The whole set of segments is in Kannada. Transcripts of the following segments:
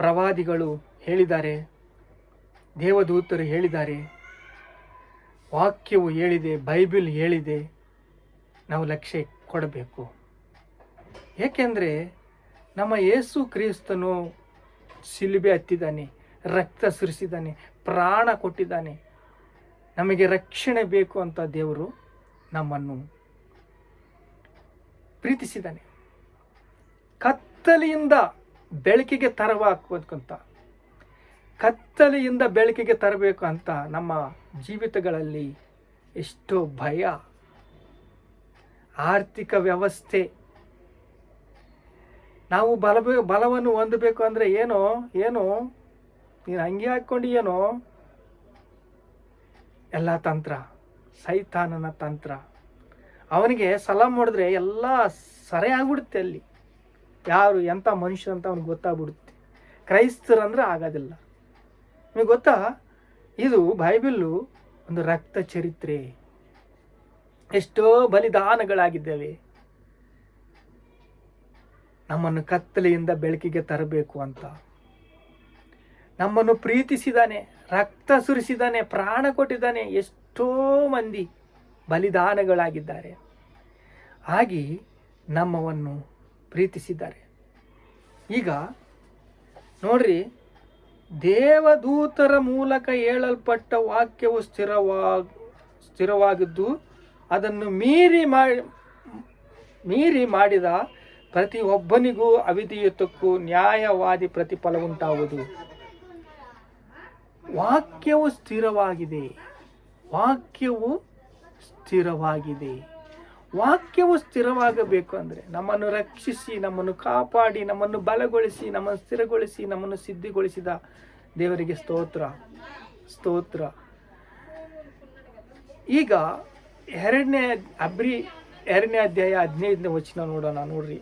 ಪ್ರವಾದಿಗಳು ಹೇಳಿದ್ದಾರೆ, ದೇವದೂತರು ಹೇಳಿದ್ದಾರೆ, ವಾಕ್ಯವು ಹೇಳಿದೆ, ಬೈಬಿಲ್ ಹೇಳಿದೆ, ನಾವು ಲಕ್ಷ್ಯ ಕೊಡಬೇಕು. ಏಕೆಂದರೆ ನಮ್ಮ ಯೇಸು ಕ್ರಿಸ್ತನು ಶಿಲುಬೆ ಹತ್ತಿದ್ದಾನೆ, ರಕ್ತ ಸುರಿಸಿದ್ದಾನೆ, ಪ್ರಾಣ ಕೊಟ್ಟಿದ್ದಾನೆ. ನಮಗೆ ರಕ್ಷಣೆ ಬೇಕು ಅಂತ ದೇವರು ನಮ್ಮನ್ನು ಪ್ರೀತಿಸಿದ್ದಾನೆ. ಕತ್ತಲೆಯಿಂದ ಬೆಳಕಿಗೆ ತರವಾಕಬೇಕಂತ ಕತ್ತಲೆಯಿಂದ ಬೆಳಕಿಗೆ ತರಬೇಕು ಅಂತ ನಮ್ಮ ಜೀವಿತಗಳಲ್ಲಿ ಎಷ್ಟೋ ಭಯ, ಆರ್ಥಿಕ ವ್ಯವಸ್ಥೆ. ನಾವು ಬಲ ಬಲವನ್ನು ಹೊಂದಬೇಕು ಅಂದರೆ ಏನೋ? ಏನೋ? ನೀನು ಹಂಗೆ ಹಾಕ್ಕೊಂಡು ಏನೋ? ಎಲ್ಲ ತಂತ್ರ, ಸೈತಾನನ ತಂತ್ರ. ಅವನಿಗೆ ಸಲಾಮ್ ಮಾಡಿದ್ರೆ ಎಲ್ಲ ಸರಿ ಆಗ್ಬಿಡುತ್ತೆ ಅಲ್ಲಿ. ಯಾರು ಎಂಥ ಮನುಷ್ಯರಂತ ಅವ್ನಿಗೆ ಗೊತ್ತಾಗ್ಬಿಡುತ್ತೆ. ಕ್ರೈಸ್ತರಂದ್ರೆ ಆಗೋದಿಲ್ಲ. ನಿಮಗೆ ಗೊತ್ತಾ? ಇದು ಬೈಬಿಲ್ಲು ಒಂದು ರಕ್ತ ಚರಿತ್ರೆ. ಎಷ್ಟೋ ಬಲಿದಾನಗಳಾಗಿದ್ದಾವೆ. ನಮ್ಮನ್ನು ಕತ್ತಲೆಯಿಂದ ಬೆಳಕಿಗೆ ತರಬೇಕು ಅಂತ. ನಮ್ಮನ್ನು ಪ್ರೀತಿಸಿದಾನೆ, ರಕ್ತ ಸುರಿಸಿದಾನೆ, ಪ್ರಾಣ ಕೊಟ್ಟಿದ್ದಾನೆ, ಎಷ್ಟೋ ಮಂದಿ ಬಲಿದಾನಗಳಾಗಿದ್ದಾರೆ. ಆಗಿ ನಮ್ಮವನ್ನು ಪ್ರೀತಿಸಿದ್ದಾರೆ. ಈಗ ನೋಡ್ರಿ, ದೇವದೂತರ ಮೂಲಕ ಹೇಳಲ್ಪಟ್ಟ ವಾಕ್ಯವು ಸ್ಥಿರವಾಗ ಸ್ಥಿರವಾಗಿದ್ದು ಅದನ್ನು ಮೀರಿ ಮಾಡಿ, ಮೀರಿ ಮಾಡಿದ ಪ್ರತಿಯೊಬ್ಬನಿಗೂ ಅವಿಧಿಯುತಕ್ಕೂ ನ್ಯಾಯವಾದಿ ಪ್ರತಿಫಲ ಉಂಟಾಗುವುದು ವಾಕ್ಯವು ಸ್ಥಿರವಾಗಿದೆ. ವಾಕ್ಯವು ಸ್ಥಿರವಾಗಿದೆ. ವಾಕ್ಯವು ಸ್ಥಿರವಾಗಬೇಕು ಅಂದರೆ ನಮ್ಮನ್ನು ರಕ್ಷಿಸಿ, ನಮ್ಮನ್ನು ಕಾಪಾಡಿ, ನಮ್ಮನ್ನು ಬಲಗೊಳಿಸಿ, ನಮ್ಮನ್ನು ಸ್ಥಿರಗೊಳಿಸಿ, ನಮ್ಮನ್ನು ಸಿದ್ಧಿಗೊಳಿಸಿದ ದೇವರಿಗೆ ಸ್ತೋತ್ರ ಸ್ತೋತ್ರ. ಈಗ ಎರಡನೇ ಅಬ್ರಿ, ಎರಡನೇ ಅಧ್ಯಾಯ ಹದಿನೈದನೇ ವಚನ ನೋಡೋಣ, ನೋಡ್ರಿ.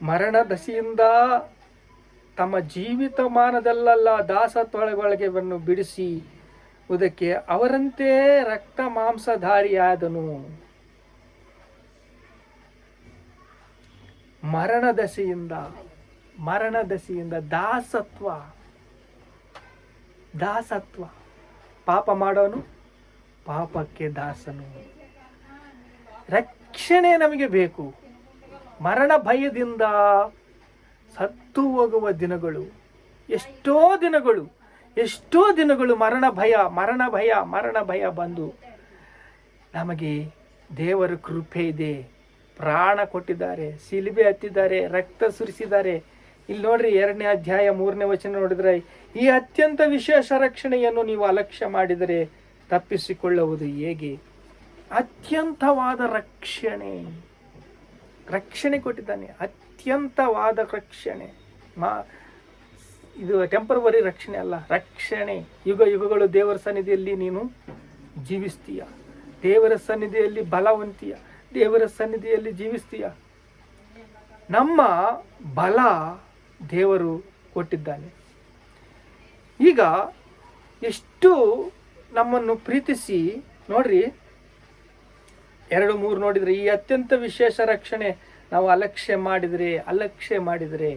ಮರಣ ದಶೆಯಿಂದ ತಮ್ಮ ಜೀವಿತಮಾನದಲ್ಲೆಲ್ಲ ಬಳಗೆವನ್ನು ಬಿಡಿಸಿ ಉದಕ್ಕೆ ಅವರಂತೆ ರಕ್ತ ಮಾಂಸಧಾರಿಯಾದನು. ಮರಣ ದಶೆಯಿಂದ ಮರಣ ದಶೆಯಿಂದ ದಾಸತ್ವ ದಾಸತ್ವ. ಪಾಪ ಮಾಡೋನು, ಪಾಪಕ್ಕೆ ದಾಸನು. ರಕ್ಷಣೆ ನಮಗೆ ಬೇಕು. ಮರಣ ಭಯದಿಂದ ಸತ್ತು ಹೋಗುವ ದಿನಗಳು, ಎಷ್ಟೋ ದಿನಗಳು. ಎಷ್ಟೋ ದಿನಗಳು ಮರಣ ಭಯ ಮರಣ ಭಯ ಮರಣ ಭಯ ಬಂದು ನಮಗೆ ದೇವರ ಕೃಪೆ ಇದೆ. ಪ್ರಾಣ ಕೊಟ್ಟಿದ್ದಾರೆ, ಸಿಲಿಬೆ ಹತ್ತಿದ್ದಾರೆ, ರಕ್ತ ಸುರಿಸಿದ್ದಾರೆ. ಇಲ್ಲಿ ನೋಡ್ರಿ ಎರಡನೇ ಅಧ್ಯಾಯ, ಮೂರನೇ ವಚನ ನೋಡಿದ್ರೆ, ಈ ಅತ್ಯಂತ ವಿಶೇಷ ರಕ್ಷಣೆಯನ್ನು ನೀವು ಅಲಕ್ಷ್ಯ ಮಾಡಿದರೆ ತಪ್ಪಿಸಿಕೊಳ್ಳುವುದು ಹೇಗೆ? ಅತ್ಯಂತವಾದ ರಕ್ಷಣೆ. ರಕ್ಷಣೆ ಕೊಟ್ಟಿದ್ದಾನೆ, ಅತ್ಯಂತವಾದ ರಕ್ಷಣೆ. ಮಾ ಇದು ಟೆಂಪರವರಿ ರಕ್ಷಣೆ ಅಲ್ಲ, ರಕ್ಷಣೆ. ಯುಗ ಯುಗಗಳು ದೇವರ ಸನ್ನಿಧಿಯಲ್ಲಿ ನೀನು ಜೀವಿಸ್ತೀಯ. ದೇವರ ಸನ್ನಿಧಿಯಲ್ಲಿ ಬಲವಂತೀಯ. ದೇವರ ಸನ್ನಿಧಿಯಲ್ಲಿ ಜೀವಿಸ್ತೀಯ. ನಮ್ಮ ಬಲ ದೇವರು ಕೊಟ್ಟಿದ್ದಾನೆ. ಈಗ ಎಷ್ಟು ನಮ್ಮನ್ನು ಪ್ರೀತಿಸಿ, ನೋಡ್ರಿ, ಎರಡು ಮೂರು ನೋಡಿದರೆ ಈ ಅತ್ಯಂತ ವಿಶೇಷ ರಕ್ಷಣೆ ನಾವು ಅಲಕ್ಷ್ಯ ಮಾಡಿದರೆ ಅಲಕ್ಷ್ಯ ಮಾಡಿದರೆ